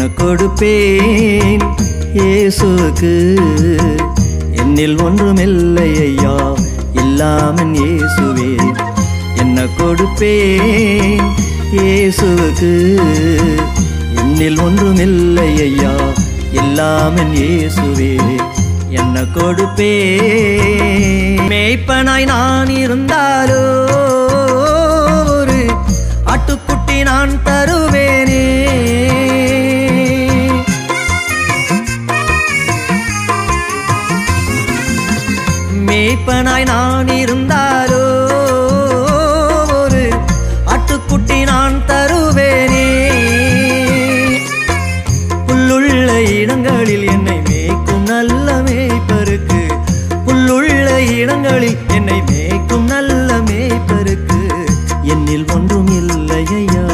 என்ன கொடுப்பேன். இயேசுக்கு என்னில் ஒன்றுமில்லை ஐயா இல்லாமன் இயேசுவே என்ன கொடுப்பேன். இயேசுக்கு என்னில் ஒன்றுமில்லை ஐயா இல்லாமன் இயேசுவே என்ன கொடுப்பே மேய்ப்பனாய் நான் இருந்தாலோ ஒரு அட்டுக்குட்டி நான் தரு மேய்ப்பனாய் நான் இருந்தாலோ ஒரு அட்டுக்குட்டி நான் தருவேனே. புல்லுள்ள இடங்களில் என்னை மேய்க்கும் நல்ல மேய்ப்பருக்கு. புல்லுள்ள இடங்களில் என்னை மேய்க்கும் நல்ல மேய்ப்பருக்கு. என்னில் ஒன்றும் இல்லையா